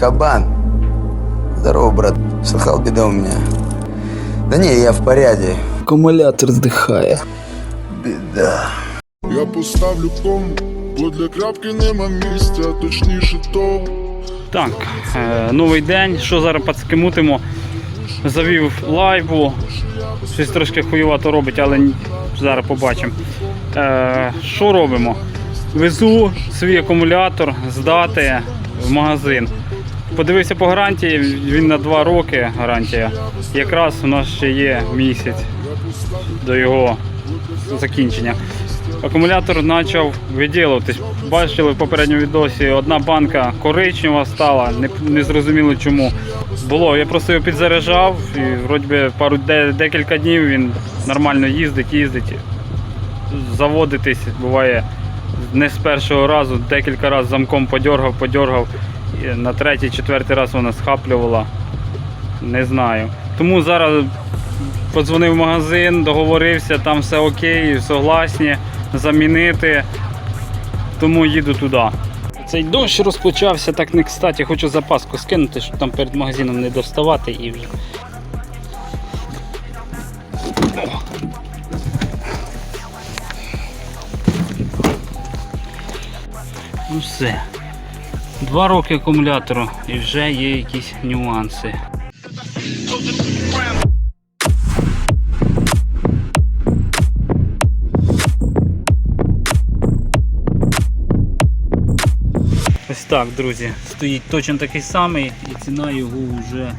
кабан. Здорово, брат. Слыхал, беда у меня. Да не, я в порядке. Акумулятор здихає. Беда. Я поставлю кому, бо для крапки нема місця, точніше того. Так, е, новий день. Що зараз пацки? Завів лайву. Щось трошки хуювато робить, але зараз побачимо. Е, що робимо? Везу свій акумулятор здати в магазин. Подивився по гарантії, він на 2 роки гарантія. Якраз у нас ще є місяць до його закінчення. Акумулятор почав виділуватись. Бачили в попередньому відосі, одна банка коричнева стала, не, не зрозуміло чому. Було, я просто його підзаряджав і вроді би пару де, декілька днів він нормально їздить, їздить. Заводитись буває не з першого разу, декілька разів замком подергав, подергав. На третій, четвертий раз вона схаплювала. Не знаю. Тому зараз подзвонив в магазин, договорився, там все окей, согласні замінити. Тому їду туди. Цей дощ розпочався так не кстати, хочу запаску скинути, щоб там перед магазином не доставати і вже. Ну все. Два роки акумулятору і вже є якісь нюанси. Ось так, друзі, стоїть точно такий самий і ціна його вже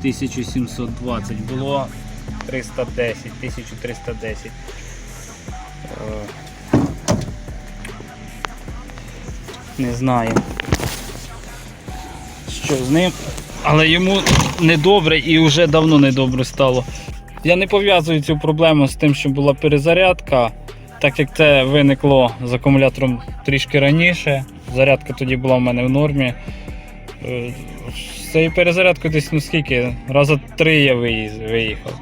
1720. Було 310, 1310. Е, Не знаю, що з ним, але йому недобре і вже давно недобре стало. Я не пов'язую цю проблему з тим, що була перезарядка, так як це виникло з акумулятором трішки раніше. Зарядка тоді була в мене в нормі. Е, З цією перезарядкою десь ну скільки? Раза три я виїхав.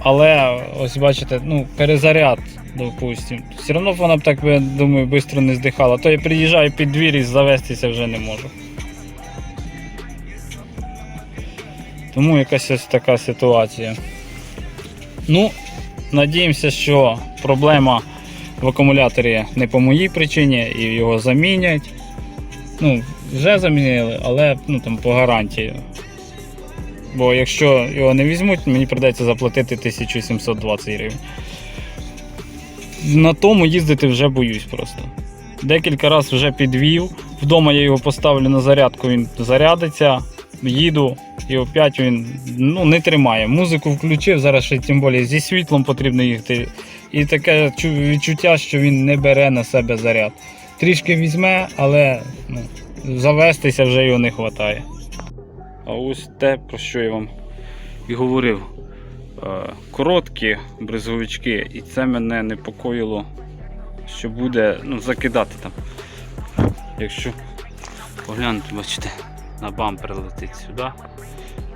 Але ось бачите, ну, перезаряд, допустим. Все одно вона б так, думаю, швидко не здихала. То я приїжджаю під двір і завестися вже не можу. Тому якась ось така ситуація. Ну, надіємося, що проблема в акумуляторі не по моїй причині і його замінять. Ну, вже замінили, але ну, там, по гарантії. Бо якщо його не візьмуть, мені прийдеться заплатити 1720 гривень. На тому їздити вже боюсь просто. Декілька разів вже підвів. Вдома я його поставлю на зарядку, він зарядиться, їду, і опять він ну, не тримає. Музику включив, зараз ще тим більше зі світлом потрібно їхати. І таке відчуття, що він не бере на себе заряд. Трішки візьме, але ну, завестися вже його не вистачає. А ось те, про що я вам і говорив. Е, Короткі бризовички, і це мене непокоїло, що буде ну, закидати там. Якщо поглянути, бачите, на бампер летить сюди,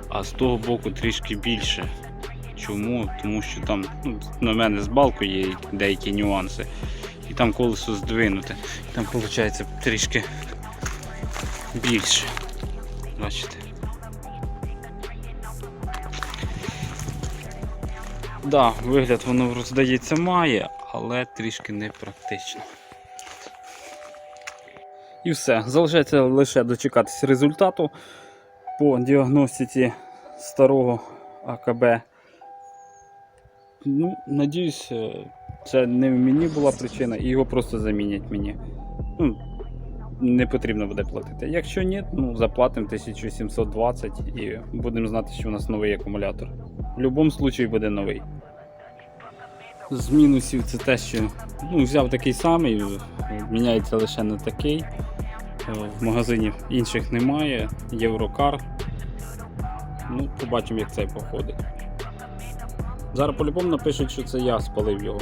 а з того боку трішки більше. Чому? Тому що там ну, на мене з балкою є деякі нюанси. І там колесо здвинуте. І там виходить трішки більше. Бачите? Да, вигляд воно здається має, але трішки непрактично. І все. Залишається лише дочекатися результату по діагностиці старого АКБ. Ну, надіюсь, е, це не мені була причина, і його просто замінять мені. Ну, не потрібно буде платити. Якщо ні, ну заплатимо 1720 і будемо знати, що у нас новий акумулятор. В будь-якому випадку буде новий. З мінусів це те, що ну, взяв такий самий, міняється лише на такий. Е, В магазині інших немає, Єврокар. Ну, побачимо, як цей походить. Зараз по-любому напишуть, що це я спалив його,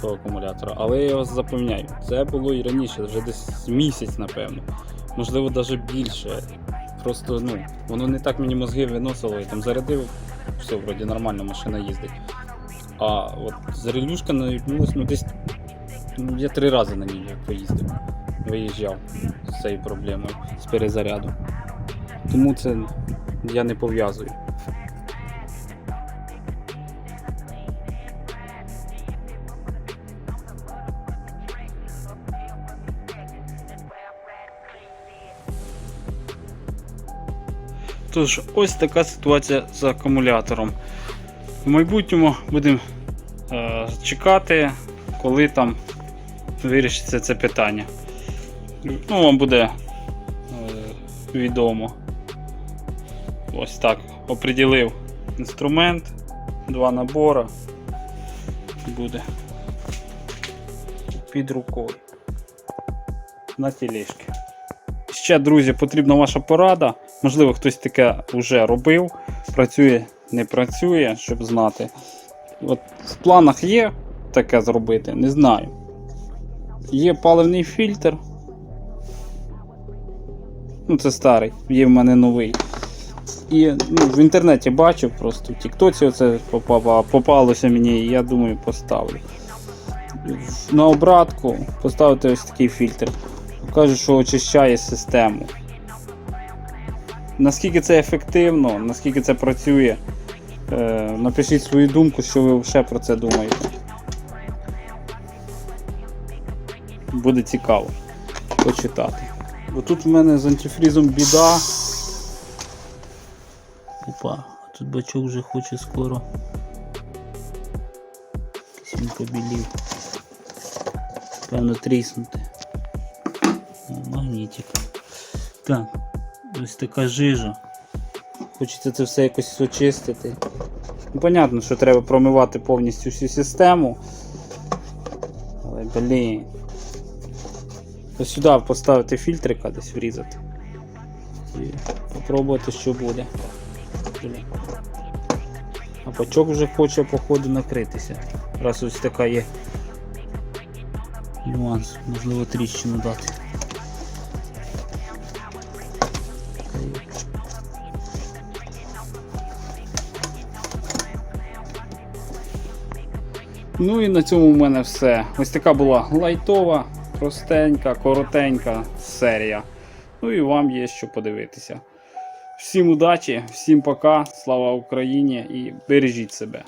цього акумулятора, але я вас запевняю, це було і раніше, вже десь місяць, напевно. Можливо, навіть більше. Просто ну, воно не так мені мозги виносило, я там зарядив, все, вроді нормально, машина їздить. А от наїбнулась, ну десь. Ну, я три рази на ній поїздив. Виїжджав з цією проблемою, з перезаряду. Тому це я не пов'язую. Тож, ось така ситуація з акумулятором. В майбутньому будемо е, чекати, коли там вирішиться це питання. Ну, вам буде е, відомо. Ось так. Оприділив інструмент, два набори. Буде під рукою. На тележці. Ще, друзі, потрібна ваша порада. Можливо, хтось таке вже робив. Працює, не працює, щоб знати. От в планах є таке зробити, не знаю. Є паливний фільтр. Ну, це старий, є в мене новий. І ну, в інтернеті бачив просто в Тіктоці оце попалося мені, і я думаю, поставлю. На обратку поставити ось такий фільтр. Кажуть, що очищає систему. Наскільки це ефективно, наскільки це працює, е, напишіть свою думку, що ви ще про це думаєте. Буде цікаво почитати. Бо тут в мене з антифрізом біда. Опа, тут бачок вже хоче скоро. Він побілів. Певно тріснути. Магнітик. Так, ось така жижа. Хочеться це все якось очистити. Ну, понятно, що треба промивати повністю всю систему. Але блін. Сюди поставити фільтрика десь врізати. І попробувати, що буде. А пачок вже хоче, походу, накритися. Раз ось така є нюанс, можливо тріщину дати. Ну і на цьому в мене все. Ось така була лайтова, простенька, коротенька серія. Ну і вам є що подивитися. Всім удачі, всім пока, слава Україні і бережіть себе.